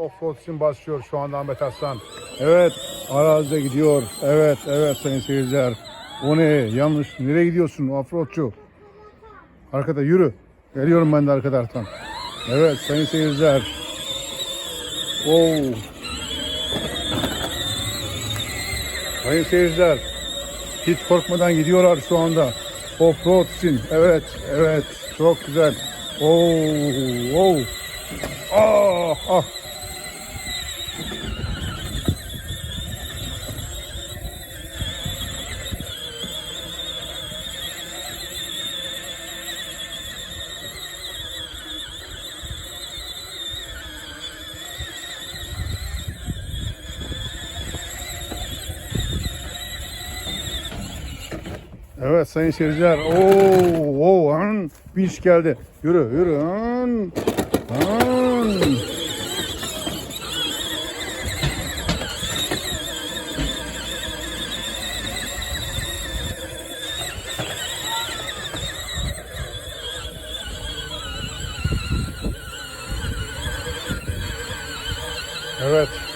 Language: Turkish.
offroad için başlıyor şu anda Ahmet Aslan. Evet arazide gidiyor. Evet evet sayın seyirciler. O ne yanlış. Nereye gidiyorsun offroadçu? Arkada yürü. Geliyorum ben de arka taraftan. Evet sayın seyirciler. Oo. Sayın seyirciler. Hiç korkmadan gidiyorlar şu anda. Offroad için. Evet, evet. Çok güzel. Oo, oo. Ah, ah. Evet sayın seyirciler. Oo, oo, han, bir iş geldi. Yürü, yürü. Han, Evet.